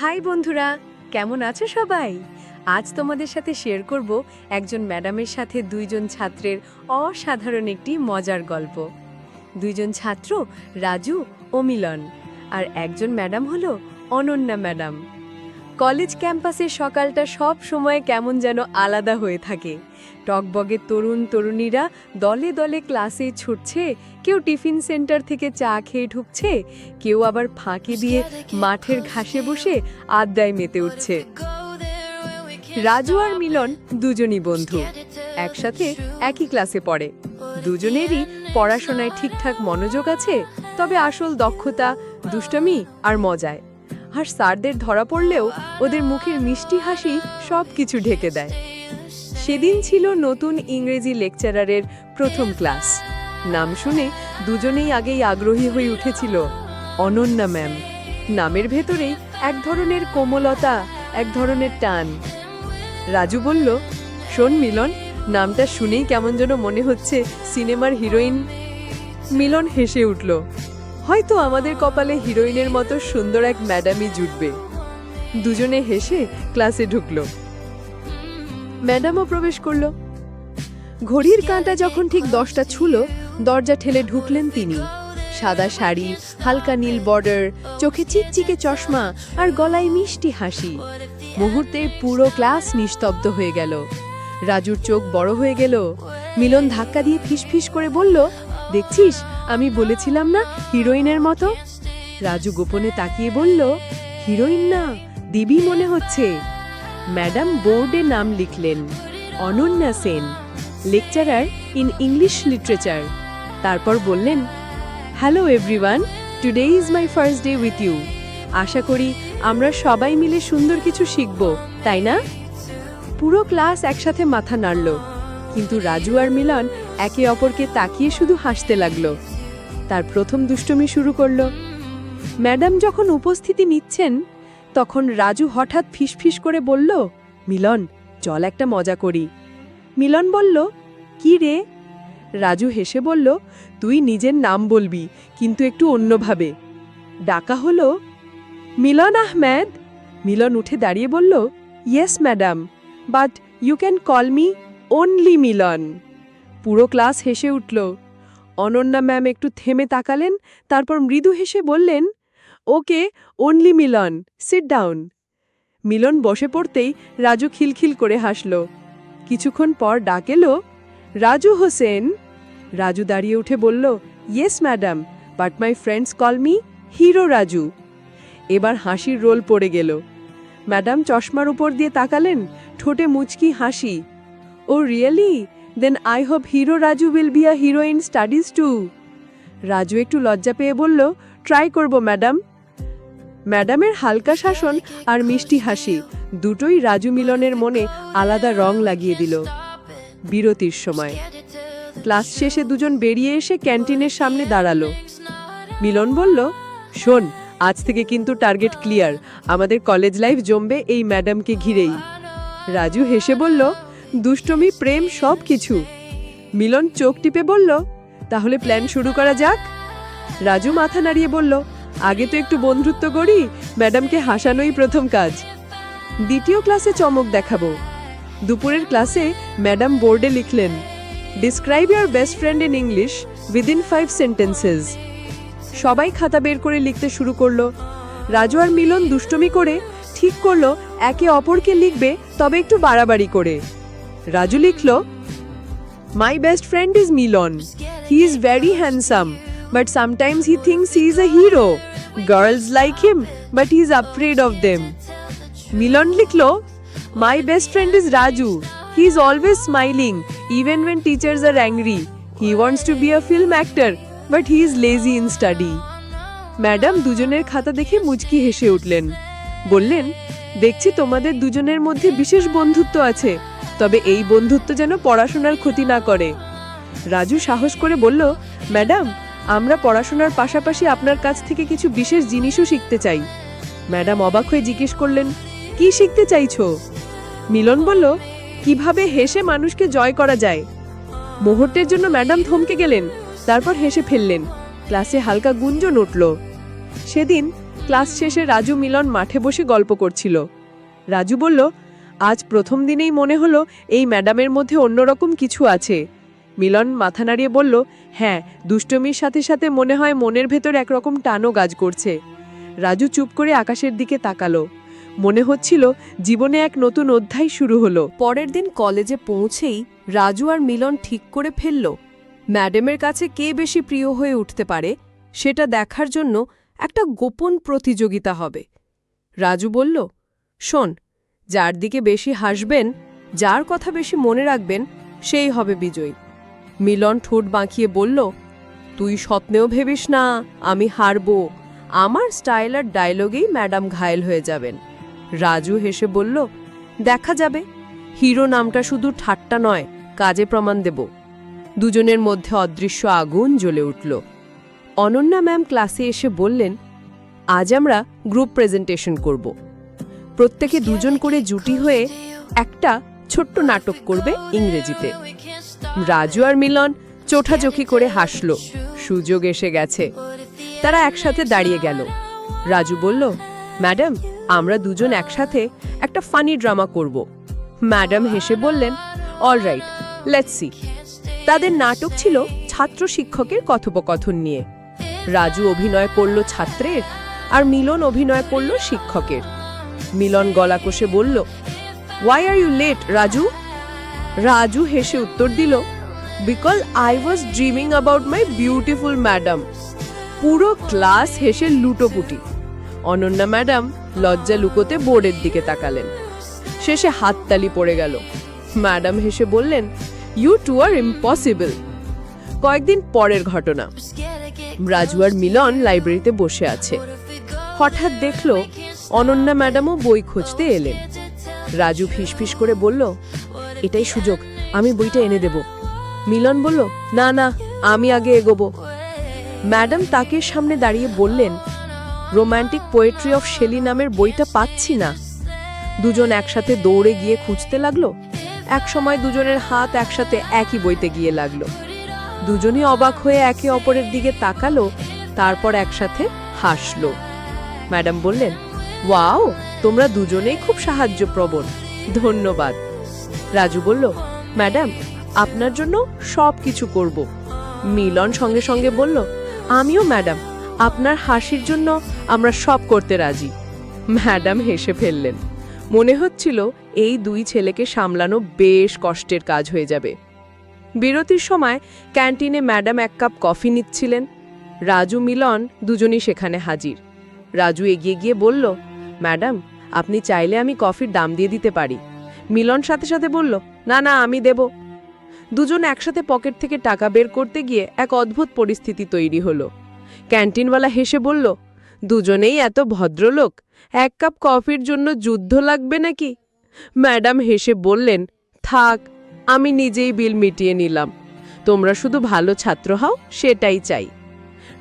High বন্ধুরা, কেমন আছো সবাই? আজ তোমাদের সাথে শেয়ার করব একজন ম্যাডামের সাথে দুইজন ছাত্রের অসাধারণ একটি মজার গল্প। দুইজন ছাত্র রাজু ও মিলন, আর একজন ম্যাডাম হলো অনন্যা ম্যাডাম কলেজ ক্যাম্পাসের সকালটা সব সময় কেমন যেন আলাদা হয়ে থাকে। টকবগে তরুণ তরুণীরা দলে দলে ক্লাসে ছুটছে, কেউ টিফিন সেন্টার থেকে চা খেয়ে ঢুকছে, কেউ আবার ফাঁকি দিয়ে মাঠের ঘাসে বসে আড্ডায় মেতে উঠছে। রাজু আর মিলন দুজনই বন্ধু, একসাথে একই ক্লাসে পড়ে। দুজনেরই পড়াশোনায় ঠিকঠাক মনোযোগ আছে, তবে আসল দক্ষতা, দুষ্টমি আর মজায়। আর স্যারদের ধরা পড়লেও ওদের মুখের মিষ্টি হাসি সব কিছু ঢেকে দেয়। সেদিন ছিল নতুন ইংরেজি লেকচারারের প্রথম ক্লাস। নাম শুনে দুজনেই আগেই আগ্রহী হয়ে উঠেছিল, অনন্যা ম্যাম। নামের ভেতরেই এক ধরনের কোমলতা, এক ধরনের টান। রাজু বলল, শোন মিলন, নামটা শুনেই কেমন যেন মনে হচ্ছে সিনেমার হিরোইন। মিলন হেসে উঠল হয়তো আমাদের কপালে হিরোইনের মতো সুন্দর এক ম্যাডামই জুটবে। দুজনে হেসে ক্লাসে ঢুকলো। ম্যাডামও প্রবেশ করল। ঘড়ির কাঁটা যখন ঠিক দশটা ছুল, দরজা ঠেলে ঢুকলেন তিনি। সাদা শাড়ি, হালকা নীল বর্ডার, চোখে চিকচিকে চশমা আর গলায় মিষ্টি হাসি। মুহূর্তে পুরো ক্লাস নিস্তব্ধ হয়ে গেল। রাজুর চোখ বড় হয়ে গেল। মিলন ধাক্কা দিয়ে ফিসফিস করে বলল দেখছিস? আমি বলেছিলাম না হিরোইনের মতো? রাজু গোপনে তাকিয়ে বলল, হিরোইন না, দিবি মনে হচ্ছে। ম্যাডাম বোর্ডে নাম লিখলেন, Ananya Sen, lecturer in English literature. তারপর বললেন, hello everyone, today is my first day with you. আশা করি আমরা সবাই মিলে সুন্দর কিছু শিখব, তাই না? পুরো ক্লাস একসাথে মাথা নাড়ল, কিন্তু রাজু আর মিলন একে অপরকে তাকিয়ে শুধু হাসতে লাগল। তার প্রথম দুষ্টমি শুরু করল। ম্যাডাম যখন উপস্থিতি নিচ্ছেন, তখন রাজু হঠাৎ ফিসফিস করে বলল, মিলন, চল একটা মজা করি। মিলন বলল, কি রে? রাজু হেসে বলল, তুই নিজের নাম বলবি, কিন্তু একটু অন্যভাবে। ডাকা হলো, মিলন আহমেদ? মিলন উঠে দাঁড়িয়ে বলল, yes, madam, but you can call me only Milan. পুরো ক্লাস হেসে উঠল। অনন্যা ম্যাম একটু থেমে তাকালেন, তারপর মৃদু হেসে বললেন, okay only Milan sit down Milan বসে পড়তেই রাজু খিলখিল করে হাসল। কিছুক্ষণ পর ডাকেলো রাজু হোসেন? রাজু দাঁড়িয়ে উঠে বলল yes madam but my friends call me hero Raju এবার হাসির রোল পড়ে গেল। ম্যাডাম চশমার উপর দিয়ে তাকালেন, ঠোঁটে মুচকি হাসি ও really then I hope hero Raju will be a hero in studies too Raju একটু লজ্জা পেয়ে বলল ট্রাই করব ম্যাডাম ম্যাডামের হালকা শাসন আর মিষ্টি হাসি দুটোই রাজু মিলনের মনে আলাদা রং লাগিয়ে দিল। বিরতির সময়। ক্লাস শেষে দুজন বেরিয়ে এসে ক্যান্টিনের সামনে দাঁড়াল। মিলন বলল, শোন, আজ থেকে কিন্তু টার্গেট ক্লিয়ার। আমাদের কলেজ লাইফ জমবে এই ম্যাডামকে ঘিরেই। রাজু হেসে বলল দুষ্টমি, প্রেম সব কিছু। মিলন চোখ টিপে বলল, তাহলে প্ল্যান শুরু করা যাক? রাজু মাথা নাড়িয়ে বলল, আগে তো একটু বন্ধুত্ব করি, ম্যাডামকে হাসানোই প্রথম কাজ। দ্বিতীয় ক্লাসে চমক দেখাবো। দুপুরের ক্লাসে ম্যাডাম বোর্ডে লিখলেন describe your best friend in English within five sentences সবাই খাতা বের করে লিখতে শুরু করল। রাজু আর মিলন দুষ্টমি করে ঠিক করল, একে অপরকে লিখবে, তবে একটু বাড়াবাড়ি করে। Raju লিখল my best friend is Milan he is very handsome but sometimes he thinks he is a hero girls like him but he is afraid of them Milan লিখল my best friend is Raju he is always smiling even when teachers are angry he wants to be a film actor but he is lazy in study madam দুজনের খাতা দেখে মুচকি হেসে উঠলেন। বললেন, দেখছি তোমাদের দুজনের মধ্যে বিশেষ বন্ধুত্ব আছে। তবে এই বন্ধুত্ব যেন পড়াশোনার ক্ষতি না করে। রাজু সাহস করে বলল, ম্যাডাম, আমরা পড়াশোনার পাশাপাশি আপনার কাছ থেকে কিছু বিশেষ জিনিসও শিখতে চাই। ম্যাডাম অবাক হয়ে জিজ্ঞেস করলেন, কি শিখতে চাইছো? মিলন বলল, কীভাবে হেসে মানুষকে জয় করা যায়? মুহূর্তের জন্য ম্যাডাম থমকে গেলেন, তারপর হেসে ফেললেন। ক্লাসে হালকা গুঞ্জন উঠল। সেদিন ক্লাস শেষে রাজু মিলন মাঠে বসে গল্প করছিল। রাজু বলল আজ প্রথম দিনেই মনে হলো এই ম্যাডামের মধ্যে অন্যরকম কিছু আছে। মিলন মাথা নাড়িয়ে বলল হ্যাঁ দুষ্টমির সাথে সাথে মনে হয় মনের ভেতর একরকম টানও গাজ করছে। রাজু চুপ করে আকাশের দিকে তাকালো। মনে হচ্ছিল জীবনে এক নতুন অধ্যায় শুরু হলো। পরের দিন কলেজে পৌঁছেই রাজু আর মিলন ঠিক করে ফেলল, ম্যাডামের কাছে কে বেশি প্রিয় হয়ে উঠতে পারে, সেটা দেখার জন্য একটা গোপন প্রতিযোগিতা হবে। রাজু বলল, শোন যার দিকে বেশি হাসবেন, যার কথা বেশি মনে রাখবেন, সেই হবে বিজয়ী। মিলন ঠোঁট বাঁকিয়ে বলল, তুই স্বপ্নেও ভেবিস না, আমি হারব। আমার স্টাইল আর ডায়লগেই ম্যাডাম ঘায়েল হয়ে যাবেন। রাজু হেসে বলল, দেখা যাবে। হিরো নামটা শুধু ঠাট্টা নয়, কাজে প্রমাণ দেব। দুজনের মধ্যে অদৃশ্য আগুন জ্বলে উঠল। অনন্যা ম্যাম ক্লাসে এসে বললেন, আজ আমরা গ্রুপ প্রেজেন্টেশন করব। প্রত্যেকে দুজন করে জুটি হয়ে একটা ছোট্ট নাটক করবে ইংরেজিতে। রাজু আর মিলন চোঠাচোখি করে হাসল। সুযোগ এসে গেছে। তারা একসাথে দাঁড়িয়ে গেল। রাজু বলল, ম্যাডাম, আমরা দুজন একসাথে একটা ফানি ড্রামা করব। ম্যাডাম হেসে বললেন অলরাইট লেটস সি। তাদের নাটক ছিল ছাত্র শিক্ষকের কথোপকথন নিয়ে। রাজু অভিনয় করল ছাত্রের আর মিলন অভিনয় করল শিক্ষকের। মিলন গলা কষে বলল why are you late Raju? Raju হেসে উত্তর দিল because I was dreaming about my beautiful madam পুরো ক্লাস হেসে লুটোপুটি। অনন্যা ম্যাডাম লজ্জা লুকোতে বোর্ডের দিকে তাকালেন। শেষে হাততালি পড়ে গেল। ম্যাডাম হেসে বললেন ইউ টু আর ইম্পসিবল কয়েকদিন পরের ঘটনা। রাজু আর মিলন লাইব্রেরিতে বসে আছে। হঠাৎ দেখল অনন্যা ম্যাডামও বই খুঁজতে এলেন। রাজু ফিসফিস করে বলল, এটাই সুযোগ, আমি বইটা এনে দেব। মিলন বলল, না না, আমি আগে এগোবো। ম্যাডাম তাকে সামনে দাঁড়িয়ে বললেন, রোম্যান্টিক পোয়েট্রি অফ শেলি নামের বইটা পাচ্ছি না। দুজন একসাথে দৌড়ে গিয়ে খুঁজতে লাগল। এক সময় দুজনের হাত একসাথে একই বইতে গিয়ে লাগল। দুজনই অবাক হয়ে একে অপরের দিকে তাকালো, তারপর একসাথে হাসলো। ম্যাডাম বললেন ওয়াও, তোমরা দুজনেই খুব সাহায্যপ্রবণ। ধন্যবাদ। রাজু বলল, ম্যাডাম, আপনার জন্য সব কিছু করব। মিলন সঙ্গে সঙ্গে বলল, আমিও, ম্যাডাম, আপনার হাসির জন্য আমরা সব করতে রাজি। ম্যাডাম হেসে ফেললেন। মনে হচ্ছিল এই দুই ছেলেকে সামলানো বেশ কষ্টের কাজ হয়ে যাবে। বিরতির সময় ক্যান্টিনে ম্যাডাম এক কাপ কফি নিচ্ছিলেন। রাজু, মিলন দুজনই সেখানে হাজির। রাজু এগিয়ে গিয়ে বলল ম্যাডাম, আপনি চাইলে আমি কফির দাম দিয়ে দিতে পারি। মিলন সাথে সাথে বলল, না না, আমি দেব। দুজন একসাথে পকেট থেকে টাকা বের করতে গিয়ে এক অদ্ভুত পরিস্থিতি তৈরি হলো। ক্যান্টিনওয়ালা হেসে বলল, দুজনেই এত ভদ্রলোক, এক কাপ কফির জন্য যুদ্ধ লাগবে নাকি? ম্যাডাম হেসে বললেন, থাক, আমি নিজেই বিল মিটিয়ে নিলাম। তোমরা শুধু ভালো ছাত্র হও, সেটাই চাই।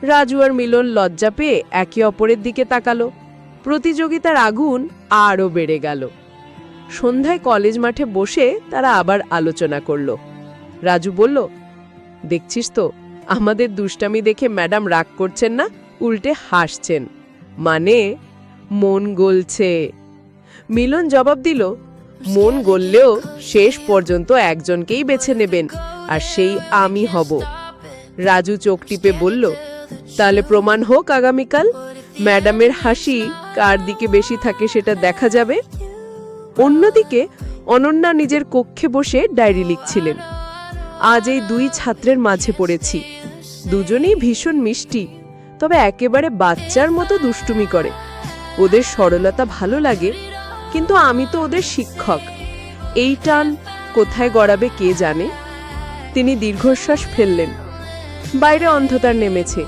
রাজু আর মিলন লজ্জা পেয়ে একে অপরের দিকে তাকালো। প্রতিযোগিতার আগুন আরও বেড়ে গেল। সন্ধ্যায় কলেজ মাঠে বসে তারা আবার আলোচনা করল। রাজু বলল, দেখছিস তো, আমাদের দুষ্টামি দেখে ম্যাডাম রাগ করছেন না, উল্টে হাসছেন। মানে মন গলছে। মিলন জবাব দিল, মন গললেও শেষ পর্যন্ত একজনকেই বেছে নেবেন, আর সেই আমি হব। রাজু চোখ টিপে বলল, তাহলে প্রমাণ হোক আগামীকাল। ম্যাডামের হাসি কার দিকে বেশি থাকে সেটা দেখা যাবে। অন্যদিকে অনন্যা নিজের কক্ষে বসে ডায়েরি লিখছিলেন। আজ এই দুই ছাত্রের মাঝে পড়েছি। দুজনেই ভীষণ মিষ্টি, তবে একেবারে বাচ্চার মতো দুষ্টুমি করে। ওদের সরলতা ভালো লাগে, কিন্তু আমি তো ওদের শিক্ষক। এই টান কোথায় গড়াবে কে জানে? তিনি দীর্ঘশ্বাস ফেললেন। বাইরে অন্ধকার নেমেছে,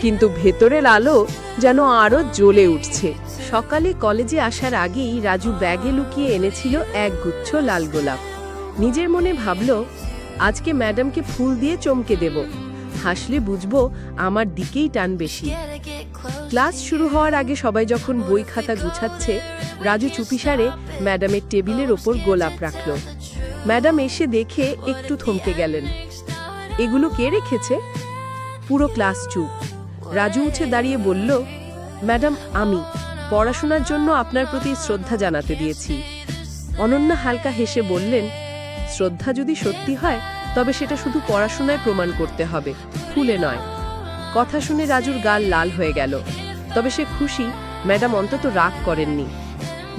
কিন্তু ভেতরের আলো যেন আরও জ্বলে উঠছে। সকালে কলেজে আসার আগেই রাজু ব্যাগে লুকিয়ে এনেছিল এক গুচ্ছ লাল গোলাপ। নিজের মনে ভাবল, আজকে ম্যাডামকে ফুল দিয়ে চমকে দেব। হাসলে বুঝব আমার দিকেই টান বেশি। ক্লাস শুরু হওয়ার আগে সবাই যখন বই খাতা গুছাচ্ছে, রাজু চুপিসারে ম্যাডামের টেবিলের ওপর গোলাপ রাখল। ম্যাডাম এসে দেখে একটু থমকে গেলেন। এগুলো কে রেখেছে? পুরো ক্লাস চুপ। রাজু উঠে দাঁড়িয়ে বলল, ম্যাডাম, আমি পড়াশোনার জন্য আপনার প্রতি শ্রদ্ধা জানাতে দিয়েছি। অনন্যা হালকা হেসে বললেন, শ্রদ্ধা যদি সত্যি হয়, তবে সেটা শুধু পড়াশোনায় প্রমাণ করতে হবে ফুলে নয়। কথা শুনে রাজুর গাল লাল হয়ে গেল। তবে সে খুশি, ম্যাডাম, অন্তত রাগ করেননি।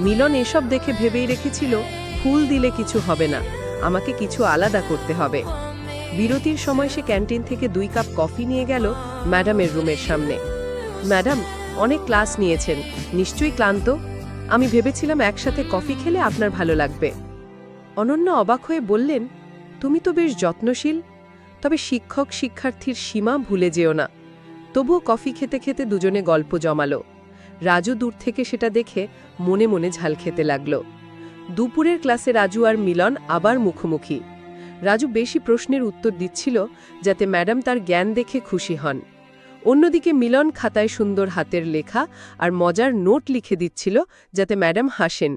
মিলন এসব দেখে ভেবেই রেখেছিল, ফুল দিলে কিছু হবে না, আমাকে কিছু আলাদা করতে হবে। বিরতির সময় সে ক্যান্টিন থেকে দুই কাপ কফি নিয়ে গেল ম্যাডামের রুমের সামনে। ম্যাডাম, অনেক ক্লাস নিয়েছেন। নিশ্চয়ই ক্লান্ত? আমি ভেবেছিলাম একসাথে কফি খেলে আপনার ভালো লাগবে। অনন্য অবাক হয়ে বললেন, তুমি তো বেশ যত্নশীল। তবে শিক্ষক শিক্ষার্থীর সীমা ভুলে যেও না। তবুও কফি খেতে খেতে দুজনে গল্প জমালো। রাজু দূর থেকে সেটা দেখে মনে মনে ঝাল খেতে লাগল। দুপুরের ক্লাসে রাজু আর মিলন আবার মুখোমুখি। রাজু বেশি প্রশ্নের উত্তর দিচ্ছিল যাতে ম্যাডাম তার জ্ঞান দেখে খুশি হন। অন্যদিকে মিলন খাতায় সুন্দর হাতের লেখা আর মজার নোট লিখে দিচ্ছিল যাতে ম্যাডাম হাসেন।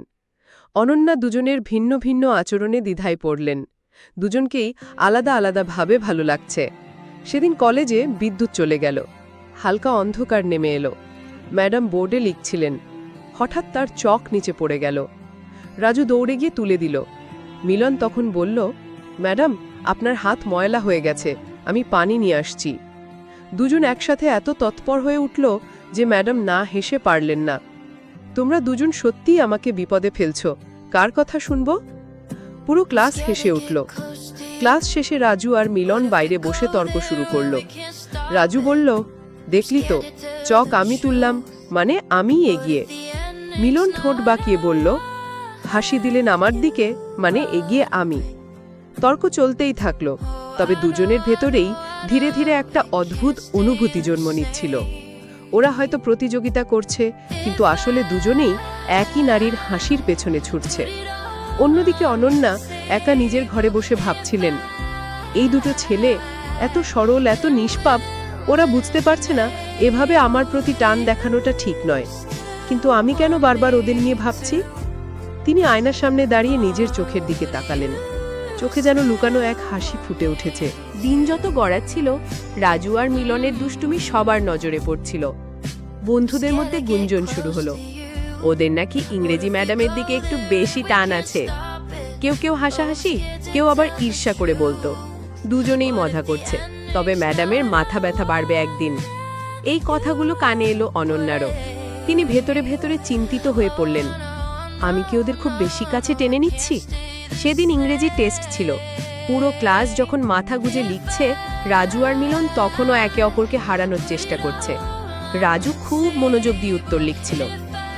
অনন্যা দুজনের ভিন্ন ভিন্ন আচরণে দ্বিধায় পড়লেন। দুজনকেই আলাদা আলাদাভাবে ভালো লাগছে। সেদিন কলেজে বিদ্যুৎ চলে গেল। হালকা অন্ধকার নেমে এলো। ম্যাডাম বোর্ডে লিখছিলেন, হঠাৎ তার চক নিচে পড়ে গেল। রাজু দৌড়ে গিয়ে তুলে দিল। মিলন তখন বলল, ম্যাডাম, আপনার হাত ময়লা হয়ে গেছে, আমি পানি নিয়ে আসছি। দুজন একসাথে এত তৎপর হয়ে উঠল যে ম্যাডাম না হেসে পারলেন না। তোমরা দুজন সত্যিই আমাকে বিপদে ফেলছ। কার কথা শুনব? পুরো ক্লাস হেসে উঠল। ক্লাস শেষে রাজু আর মিলন বাইরে বসে তর্ক শুরু করল। রাজু বলল, দেখলি তো, চক আমি তুললাম মানে আমিই এগিয়ে। মিলন ঠোঁট বাঁকিয়ে বলল, হাসি দিলেন আমার দিকে মানে এগিয়ে আমি। তর্ক চলতেই থাকল, তবে দুজনের ভেতরেই ধীরে ধীরে একটা অদ্ভুত অনুভূতি জন্ম নিচ্ছিল। ওরা হয়তো প্রতিযোগিতা করছে, কিন্তু আসলে দুজনেই একই নারীর হাসির পেছনে ছুটছে। অন্যদিকে অনন্যা একা নিজের ঘরে বসে ভাবছিলেন, এই দুটো ছেলে এত সরল, এত নিষ্পাপ, ওরা বুঝতে পারছে না এভাবে আমার প্রতি টান দেখানোটা ঠিক নয়। কিন্তু আমি কেন বারবার ওদের নিয়ে ভাবছি? তিনি আয়নার সামনে দাঁড়িয়ে নিজের চোখের দিকে তাকালেন। চোখে যেন লুকানো এক হাসি ফুটে উঠেছে। দিন যত গড়াচ্ছিল, রাজু আর মিলনের দুষ্টুমি সবার নজরে পড়ছিল। বন্ধুদের মধ্যে গুঞ্জন শুরু হলো। ওদের নাকি ইংরেজি ম্যাডামের দিকে একটু বেশি টান আছে। কেউ কেউ হাসাহাসি, কেউ আবার ঈর্ষা করে বলতো। দুজনেই মজা করছে। তবে ম্যাডামের মাথা ব্যথা বাড়বে একদিন। এই কথাগুলো কানে এলো অনন্যারও। তিনি ভেতরে ভেতরে চিন্তিত হয়ে পড়লেন। আমি কি ওদের খুব বেশি কাছে টেনে নিচ্ছি? সেদিন ইংরেজি টেস্ট ছিল। পুরো ক্লাস যখন মাথা গুজে লিখছে, রাজু আর মিলন তখনও একে অপরকে হারানোর চেষ্টা করছে। রাজু খুব মনোযোগ দিয়ে উত্তর লিখছিল।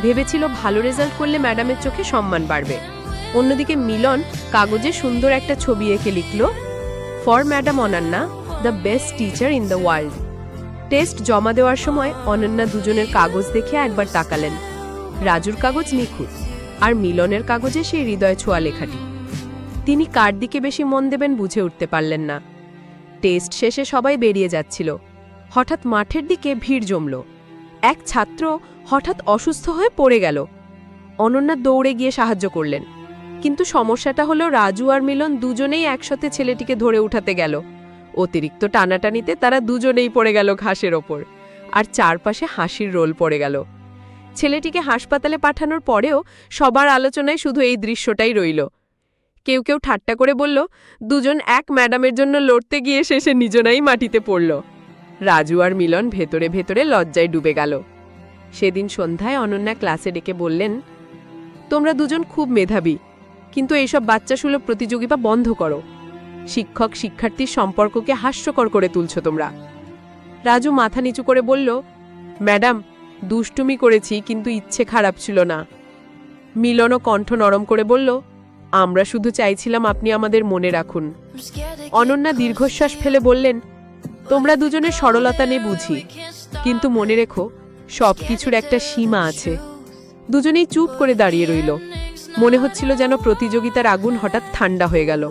ভেবেছিল ভালো রেজাল্ট করলে ম্যাডামের চোখে সম্মান বাড়বে। অন্যদিকে মিলন কাগজে সুন্দর একটা ছবি এঁকে লিখল, for madam Ananya, the best teacher in the world. Test জমা দেওয়ার সময় অনন্যা দুজনের কাগজ দেখে একবার তাকালেন। রাজুর কাগজ নিখুঁত, আর মিলনের কাগজে সেই হৃদয় ছোঁয়া লেখাটি। তিনি কার দিকে বেশি মন দেবেন বুঝে উঠতে পারলেন না। টেস্ট শেষে সবাই বেরিয়ে যাচ্ছিল। হঠাৎ মাঠের দিকে ভিড় জমল। এক ছাত্র হঠাৎ অসুস্থ হয়ে পড়ে গেল। অনন্যা দৌড়ে গিয়ে সাহায্য করলেন। কিন্তু সমস্যাটা হলো রাজু আর মিলন দুজনেই একসাথে ছেলেটিকে ধরে উঠাতে গেল। অতিরিক্ত টানাটানিতে তারা দুজনেই পড়ে গেল ঘাসের ওপর। আর চারপাশে হাসির রোল পড়ে গেল। ছেলেটিকে হাসপাতালে পাঠানোর পরেও সবার আলোচনায় শুধু এই দৃশ্যটাই রইল। কেউ কেউ ঠাট্টা করে বলল, দুজন এক ম্যাডামের জন্য লড়তে গিয়ে শেষে নিজনাই মাটিতে পড়ল। রাজু আর মিলন ভেতরে ভেতরে লজ্জায় ডুবে গেল। সেদিন সন্ধ্যায় অনন্যা ক্লাসে ডেকে বললেন, তোমরা দুজন খুব মেধাবী, কিন্তু এইসব বাচ্চাসুলভ প্রতিযোগিতা বন্ধ করো। শিক্ষক শিক্ষার্থীর সম্পর্ককে হাস্যকর করে তুলছ তোমরা। রাজু মাথা নিচু করে বলল, ম্যাডাম, দুষ্টুমি করেছি, কিন্তু ইচ্ছে খারাপ ছিল না। মিলনও কণ্ঠ নরম করে বলল আমরা শুধু চাইছিলাম আপনি আমাদের মনে রাখুন। অনন্যা দীর্ঘশ্বাস ফেলে বললেন, তোমরা দুজনের সরলতা নে বুঝি, কিন্তু মনে রেখো সব কিছুর একটা সীমা আছে। দুজনেই চুপ করে দাঁড়িয়ে রইল। মনে হচ্ছিল যেন প্রতিযোগিতার আগুন হঠাৎ ঠান্ডা হয়ে গেল।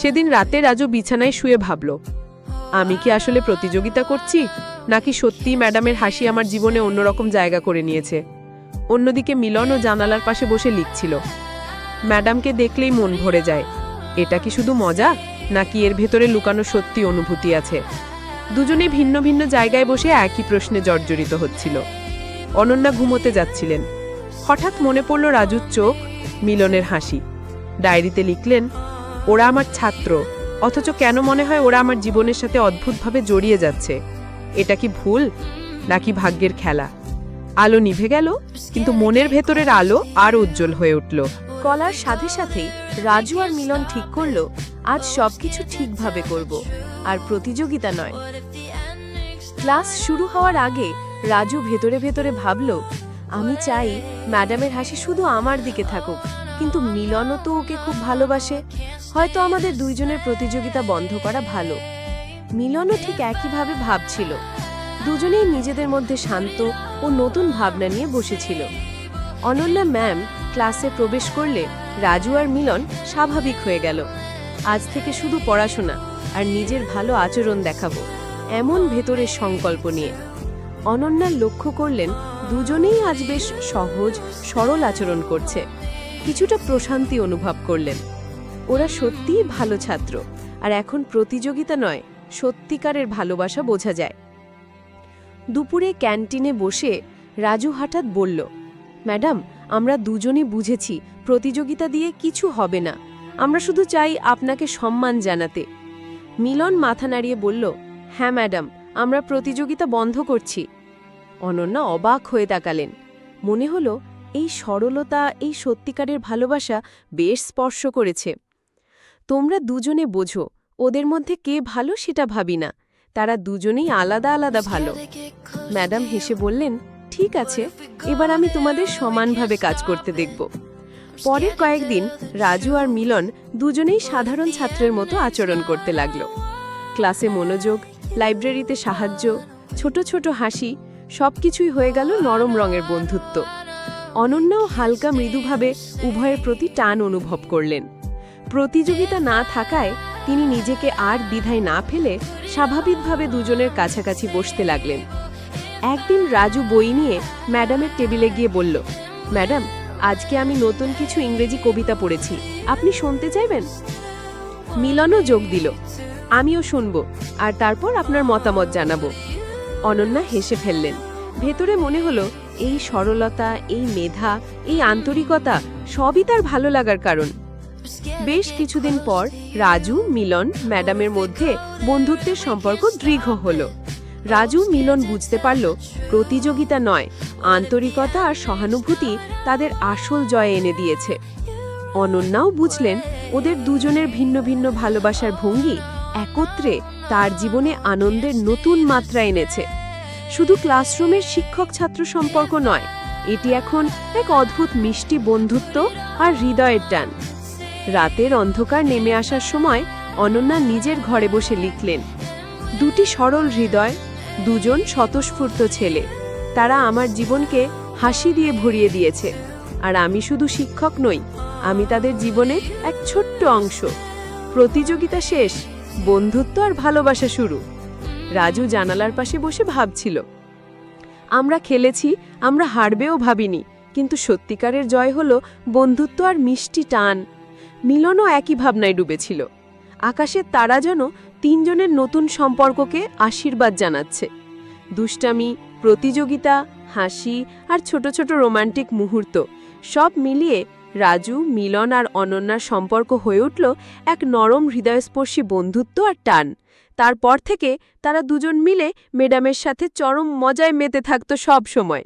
সেদিন রাতে রাজু বিছানায় শুয়ে ভাবল, আমি কি আসলে প্রতিযোগিতা করছি, নাকি সত্যি ম্যাডামের হাসি আমার জীবনে অন্যরকম জায়গা করে নিয়েছে? অন্যদিকে মিলন ও জানালার পাশে বসে লিখছিল ম্যাডামকে দেখলেই মন ভরে যায়। এটা কি শুধু মজা, নাকি এর ভেতরে লুকানো সত্যি অনুভূতি আছে? দুজনে ভিন্ন ভিন্ন জায়গায় বসে একই প্রশ্নে জর্জরিত হচ্ছিল। অনন্যা ঘুমোতে যাচ্ছিলেন। হঠাৎ মনে পড়ল রাজুর চোখ, মিলনের হাসি। ডায়েরিতে লিখলেন, ওরা আমার ছাত্র, অথচ কেন মনে হয় ওরা আমার জীবনের সাথে অদ্ভুতভাবে জড়িয়ে যাচ্ছে? এটা কি ভুল, নাকি ভাগ্যের খেলা? আলো নিভে গেল, কিন্তু মনের ভেতরের আলো আর উজ্জ্বল হয়ে উঠল। কলার সাথে সাথেই রাজু আর মিলন ঠিক করল, আজ সবকিছু ঠিকভাবে করব, আর প্রতিযোগিতা নয়। ক্লাস শুরু হওয়ার আগে রাজু ভেতরে ভেতরে ভাবল, আমি চাই ম্যাডামের হাসি শুধু আমার দিকে থাকুক, কিন্তু মিলনও তো ওকে খুব ভালোবাসে। হয়তো আমাদের দুইজনের প্রতিযোগিতা বন্ধ করা ভালো। মিলনও ঠিক একইভাবে ভাবছিল। দুজনেই নিজেদের মধ্যে শান্ত ও নতুন ভাবনা নিয়ে বসেছিল। অনন্যা ম্যাম ক্লাসে প্রবেশ করলে রাজু আর মিলন স্বাভাবিক হয়ে গেল। আজ থেকে শুধু পড়াশোনা আর নিজের ভালো আচরণ দেখাবো, এমন ভেতরের সংকল্প নিয়ে। অনন্যা লক্ষ্য করলেন দুজনেই আজ বেশ সহজ, সরল আচরণ করছে। কিছুটা প্রশান্তি অনুভব করলেন। ওরা সত্যিই ভালো ছাত্র, আর এখন প্রতিযোগিতা নয়, সত্যিকারের ভালোবাসা বোঝা যায়। দুপুরে ক্যান্টিনে বসে রাজু হঠাৎ বলল, ম্যাডাম আমরা দুজনই বুঝেছি, প্রতিযোগিতা দিয়ে কিছু হবে না। আমরা শুধু চাই আপনাকে সম্মান জানাতে। মিলন মাথা নাড়িয়ে বলল হ্যাঁ ম্যাডাম, আমরা প্রতিযোগিতা বন্ধ করছি। অনন্যা অবাক হয়ে তাকালেন। মনে হলো, এই সরলতা, এই সত্যিকারের ভালোবাসা বেশ স্পর্শ করেছে। তোমরা দুজনে বোঝো, ওদের মধ্যে কে ভালো সেটা ভাবি না। তারা দুজনেই আলাদা আলাদা ভালো। ম্যাডাম হেসে বললেন ঠিক আছে, এবার আমি তোমাদের সমানভাবে কাজ করতে দেখব। পরের কয়েকদিন রাজু আর মিলন দুজনেই সাধারণ ছাত্রের মতো আচরণ করতে লাগল। ক্লাসে মনোযোগ, লাইব্রেরিতে সাহায্য, ছোট ছোট হাসি, সবকিছুই হয়ে গেল নরম রঙের বন্ধুত্ব। অনন্যাও হালকা মৃদুভাবে উভয়ের প্রতি টান অনুভব করলেন। প্রতিযোগিতা না থাকায় তিনি নিজেকে আর দ্বিধায় না ফেলে স্বাভাবিকভাবে দুজনের কাছাকাছি বসতে লাগলেন। একদিন রাজু বই নিয়ে ম্যাডামের টেবিলে গিয়ে বলল, ম্যাডাম, আজকে আমি নতুন কিছু ইংরেজি কবিতা পড়েছি। আপনি শুনতে চাইবেন? মিলনও যোগ দিল, আমিও শুনব, আর তারপর আপনার মতামত জানাব। অনন্যা হেসে ফেললেন। ভেতরে মনে হলো, এই সরলতা, এই মেধা, এই আন্তরিকতা সবই তার ভালো লাগার কারণ। বেশ কিছুদিন পর রাজু, মিলন, ম্যাডামের মধ্যে বন্ধুত্বের সম্পর্ক দৃঢ় হলো। রাজু মিলন বুঝতে পারল প্রতিযোগিতা নয়, আন্তরিকতা আর সহানুভূতি তাদের আসল জয় এনে দিয়েছে। অনন্যাও বুঝলেন, ওদের দুজনের ভিন্ন ভিন্ন ভালোবাসার ভঙ্গি একত্রে তার জীবনে আনন্দের নতুন মাত্রা এনেছে। শুধু ক্লাসরুমের শিক্ষক ছাত্র সম্পর্ক নয়, এটি এখন এক অদ্ভুত মিষ্টি বন্ধুত্ব আর হৃদয়ের টান। রাতের অন্ধকার নেমে আসার সময় অনন্যা নিজের ঘরে বসে লিখলেন, দুটি সরল হৃদয় দুজন স্বতঃস্ফূর্ত ছেলে। তারা আমার জীবনকে হাসি দিয়ে ভরিয়ে দিয়েছে। আর আমি শুধু শিক্ষক নই, আমি তাদের জীবনের এক ছোট্ট অংশ। প্রতিযোগিতা শেষ, বন্ধুত্ব আর ভালোবাসা শুরু। রাজু জানালার পাশে বসে ভাবছিল, আমরা খেলেছি, আমরা হারবেও ভাবিনি, কিন্তু সত্যিকারের জয় হলো বন্ধুত্ব আর মিষ্টি টান। মিলনও একই ভাবনায় ডুবেছিল। আকাশের তারা যেন তিনজনের নতুন সম্পর্ককে আশীর্বাদ জানাচ্ছে। দুষ্টামি, প্রতিযোগিতা, হাসি আর ছোট ছোট রোমান্টিক মুহূর্ত সব মিলিয়ে রাজু, মিলন আর অনন্যার সম্পর্ক হয়ে উঠল এক নরম হৃদয়স্পর্শী বন্ধুত্ব আর টান। তারপর থেকে তারা দুজন মিলে ম্যাডামের সাথে চরম মজায় মেতে থাকত সব সময়।